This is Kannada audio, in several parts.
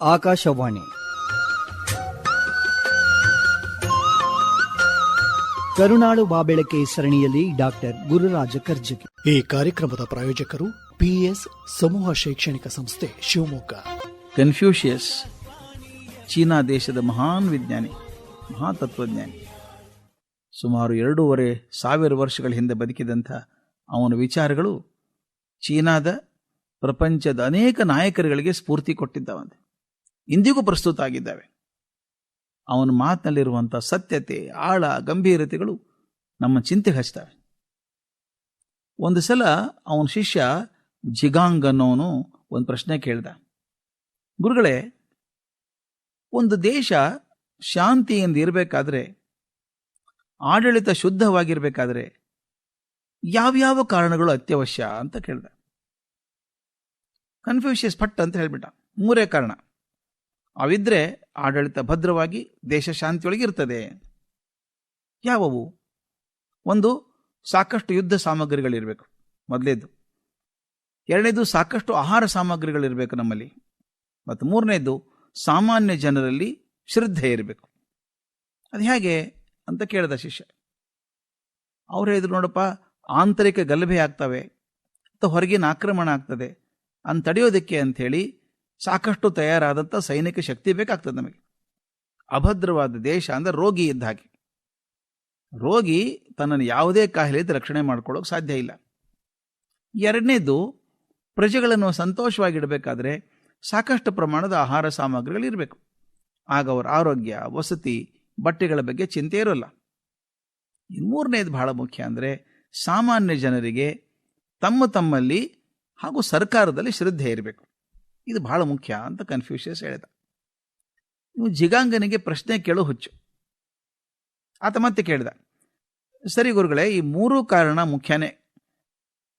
ಆಕಾಶವಾಣಿ. ಕರುಣಾಳು ಬಾಬೆಳಕೆ ಸರಣಿಯಲ್ಲಿ ಡಾಕ್ಟರ್ ಗುರುರಾಜ ಕರ್ಜಗಿ ಈ ಕಾರ್ಯಕ್ರಮದ ಪ್ರಾಯೋಜಕರು ಪಿಎಸ್ ಸಮೂಹ ಶೈಕ್ಷಣಿಕ ಸಂಸ್ಥೆ ಶಿವಮೊಗ್ಗ. ಕನ್ಫ್ಯೂಷಿಯಸ್ ಚೀನಾ ದೇಶದ ಮಹಾನ್ ವಿಜ್ಞಾನಿ ಮಹಾತತ್ವಜ್ಞಾನಿ. ಸುಮಾರು ಎರಡೂವರೆ ಸಾವಿರ ವರ್ಷಗಳ ಹಿಂದೆ ಬದುಕಿದಂಥ ಅವನ ವಿಚಾರಗಳು ಚೀನಾದ ಪ್ರಪಂಚದ ಅನೇಕ ನಾಯಕರುಗಳಿಗೆ ಸ್ಫೂರ್ತಿ ಕೊಟ್ಟಿದ್ದಾವಂತೆ. ಇಂದಿಗೂ ಪ್ರಸ್ತುತ ಆಗಿದ್ದಾವೆ. ಅವನ ಮಾತಿನಲ್ಲಿರುವಂಥ ಸತ್ಯತೆ, ಆಳ, ಗಂಭೀರತೆಗಳು ನಮ್ಮ ಚಿಂತೆಗೆ ಹಚ್ತವೆ. ಒಂದು ಸಲ ಅವನ ಶಿಷ್ಯ ಜಿಗಾಂಗ್ ಅನ್ನೋನು ಒಂದು ಪ್ರಶ್ನೆ ಕೇಳ್ದ. ಗುರುಗಳೇ, ಒಂದು ದೇಶ ಶಾಂತಿಯಿಂದ ಇರಬೇಕಾದ್ರೆ, ಆಡಳಿತ ಶುದ್ಧವಾಗಿರಬೇಕಾದ್ರೆ ಯಾವ್ಯಾವ ಕಾರಣಗಳು ಅತ್ಯವಶ್ಯ ಅಂತ ಕೇಳ್ದ. ಕನ್ಫ್ಯೂಷಿಯಸ್ ಪಟ್ ಅಂತ ಹೇಳ್ಬಿಟ್ಟ. ಮೂರೇ ಕಾರಣ. ಅವಿದ್ರೆ ಆಡಳಿತ ಭದ್ರವಾಗಿ ದೇಶ ಶಾಂತಿಯೊಳಗೆ ಇರ್ತದೆ ಯಾವವು? ಒಂದು ಸಾಕಷ್ಟು ಯುದ್ಧ ಸಾಮಗ್ರಿಗಳಿರಬೇಕು. ಮೊದಲೇದು. ಎರಡನೇದು ಸಾಕಷ್ಟು ಆಹಾರ ಸಾಮಗ್ರಿಗಳಿರಬೇಕು ನಮ್ಮಲ್ಲಿ. ಮತ್ತು ಮೂರನೇದು ಸಾಮಾನ್ಯ ಜನರಲ್ಲಿ ಶ್ರದ್ಧೆ ಇರಬೇಕು. ಅದು ಹೇಗೆ ಅಂತ ಕೇಳಿದ ಶಿಷ್ಯ. ಅವ್ರು ಹೇಳಿದ್ರು, ನೋಡಪ್ಪ, ಆಂತರಿಕ ಗಲಭೆ ಆಗ್ತವೆ, ಅಥವಾ ಹೊರಗಿನ ಆಕ್ರಮಣ ಆಗ್ತದೆ ಅಂತ ತಡೆಯೋದಕ್ಕೆ ಅಂಥೇಳಿ ಸಾಕಷ್ಟು ತಯಾರಾದಂಥ ಸೈನಿಕ ಶಕ್ತಿ ಬೇಕಾಗ್ತದೆ ನಮಗೆ. ಅಭದ್ರವಾದ ದೇಶ ಅಂದರೆ ರೋಗಿ ಇದ್ದ ಹಾಗೆ. ರೋಗಿ ತನ್ನನ್ನು ಯಾವುದೇ ಕಾಯಿಲೆಯಿಂದ ರಕ್ಷಣೆ ಮಾಡ್ಕೊಳ್ಳೋಕೆ ಸಾಧ್ಯ ಇಲ್ಲ. ಎರಡನೇದು, ಪ್ರಜೆಗಳನ್ನು ಸಂತೋಷವಾಗಿಡಬೇಕಾದ್ರೆ ಸಾಕಷ್ಟು ಪ್ರಮಾಣದ ಆಹಾರ ಸಾಮಗ್ರಿಗಳಿರಬೇಕು ಆಗ ಅವರ ಆರೋಗ್ಯ, ವಸತಿ, ಬಟ್ಟೆಗಳ ಬಗ್ಗೆ ಚಿಂತೆ ಇರೋಲ್ಲ. ಇನ್ನು ಮೂರನೇದು ಬಹಳ ಮುಖ್ಯ ಅಂದರೆ ಸಾಮಾನ್ಯ ಜನರಿಗೆ ತಮ್ಮ ತಮ್ಮಲ್ಲಿ ಹಾಗೂ ಸರ್ಕಾರದಲ್ಲಿ ಶ್ರದ್ಧೆ ಇರಬೇಕು. ಇದು ಬಹಳ ಮುಖ್ಯ ಅಂತ ಕನ್ಫ್ಯೂಷಿಯಸ್ ಹೇಳಿದ. ನೀವು ಜಿಗಾಂಗನಿಗೆ ಪ್ರಶ್ನೆ ಕೇಳೋ ಹುಚ್ಚು. ಆತ ಮತ್ತೆ ಕೇಳಿದ, ಸರಿ ಗುರುಗಳೇ, ಈ ಮೂರು ಕಾರಣ ಮುಖ್ಯನೇ.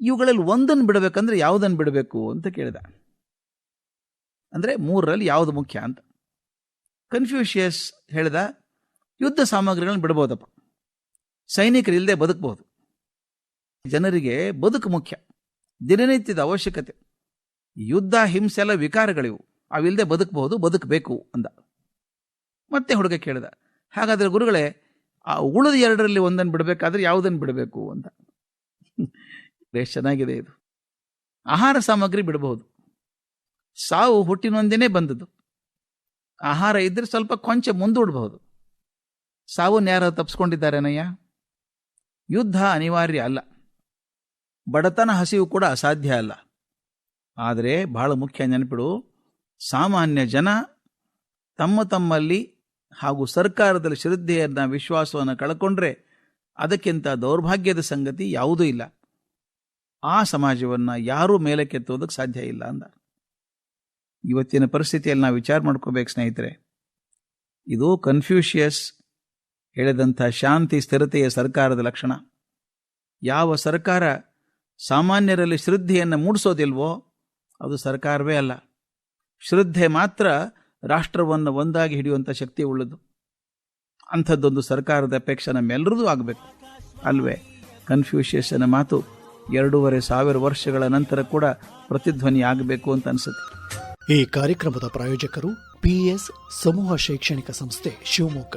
ಇವುಗಳಲ್ಲಿ ಒಂದನ್ನು ಬಿಡಬೇಕಂದ್ರೆ ಯಾವುದನ್ನು ಬಿಡಬೇಕು ಅಂತ ಕೇಳಿದ. ಅಂದರೆ ಮೂರರಲ್ಲಿ ಯಾವುದು ಮುಖ್ಯ ಅಂತ. ಕನ್ಫ್ಯೂಷಿಯಸ್ ಹೇಳಿದ, ಯುದ್ಧ ಸಾಮಗ್ರಿಗಳನ್ನು ಬಿಡಬಹುದಪ್ಪ ಸೈನಿಕರು ಇಲ್ಲದೆ ಬದುಕಬಹುದು ಜನರಿಗೆ ಬದುಕು ಮುಖ್ಯ. ದಿನನಿತ್ಯದ ಅವಶ್ಯಕತೆ. ಯುದ್ಧ, ಹಿಂಸೆ ಎಲ್ಲ ವಿಕಾರಗಳಿವು. ಅವಿಲ್ಲದೆ ಬದುಕಬಹುದು, ಬದುಕಬೇಕು ಅಂದ. ಮತ್ತೆ ಹುಡುಗ ಕೇಳಿದ, ಹಾಗಾದ್ರೆ ಗುರುಗಳೇ, ಆ ಉಳಿದ ಎರಡರಲ್ಲಿ ಒಂದನ್ನು ಬಿಡಬೇಕಾದ್ರೆ ಯಾವುದನ್ನು ಬಿಡಬೇಕು ಅಂತ ಬೇಸ್ ಚೆನ್ನಾಗಿದೆ ಇದು. ಆಹಾರ ಸಾಮಗ್ರಿ ಬಿಡಬಹುದು. ಸಾವು ಹುಟ್ಟಿನೊಂದೇನೆ ಬಂದದ್ದು. ಆಹಾರ ಇದ್ರೆ ಸ್ವಲ್ಪ ಕೊಂಚ ಮುಂದೂಡಬಹುದು. ಸಾವನ್ನ ಯಾರು ತಪ್ಪಿಸ್ಕೊಂಡಿದ್ದಾರೆನಯ್ಯ ಯುದ್ಧ ಅನಿವಾರ್ಯ ಅಲ್ಲ. ಬಡತನ ಹಸಿವು ಕೂಡ ಅಸಾಧ್ಯ ಅಲ್ಲ. ಆದರೆ ಬಹಳ ಮುಖ್ಯ ನೆನಪಿಡು, ಸಾಮಾನ್ಯ ಜನ ತಮ್ಮ ತಮ್ಮಲ್ಲಿ ಹಾಗೂ ಸರ್ಕಾರದಲ್ಲಿ ಶ್ರದ್ಧೆಯನ್ನು ವಿಶ್ವಾಸವನ್ನು ಕಳ್ಕೊಂಡ್ರೆ ಅದಕ್ಕಿಂತ ದೌರ್ಭಾಗ್ಯದ ಸಂಗತಿ ಯಾವುದೂ ಇಲ್ಲ. ಆ ಸಮಾಜವನ್ನು ಯಾರೂ ಮೇಲಕ್ಕೆತ್ತೋದಕ್ಕೆ ಸಾಧ್ಯ ಇಲ್ಲ ಅಂದ. ಇವತ್ತಿನ ಪರಿಸ್ಥಿತಿಯಲ್ಲಿ ನಾವು ವಿಚಾರ ಮಾಡ್ಕೋಬೇಕು ಸ್ನೇಹಿತರೆ. ಇದು ಕನ್ಫ್ಯೂಷಿಯಸ್ ಹೇಳಿದಂಥ ಶಾಂತಿ, ಸ್ಥಿರತೆಯ ಸರ್ಕಾರದ ಲಕ್ಷಣ. ಯಾವ ಸರ್ಕಾರ ಸಾಮಾನ್ಯರಲ್ಲಿ ಶ್ರದ್ಧೆಯನ್ನು ಮೂಡಿಸೋದಿಲ್ವೋ ಅದು ಸರ್ಕಾರವೇ ಅಲ್ಲ. ಶ್ರದ್ಧೆ ಮಾತ್ರ ರಾಷ್ಟ್ರವನ್ನು ಒಂದಾಗಿ ಹಿಡಿಯುವಂಥ ಶಕ್ತಿ ಉಳ್ಳದು. ಅಂಥದ್ದೊಂದು ಸರ್ಕಾರದ ಅಪೇಕ್ಷೆ ನಮ್ಮೆಲ್ಲರದು ಆಗಬೇಕು. ಅಲ್ವೇ? ಕನ್ಫ್ಯೂಷಿಯಸ್ನ ಮಾತು ಎರಡೂವರೆ ಸಾವಿರ ವರ್ಷಗಳ ನಂತರ ಕೂಡ ಪ್ರತಿಧ್ವನಿ ಆಗಬೇಕು ಅಂತ ಅನಿಸುತ್ತೆ. ಈ ಕಾರ್ಯಕ್ರಮದ ಪ್ರಾಯೋಜಕರು ಪಿಎಸ್ ಸಮೂಹ ಶೈಕ್ಷಣಿಕ ಸಂಸ್ಥೆ ಶಿವಮೊಗ್ಗ.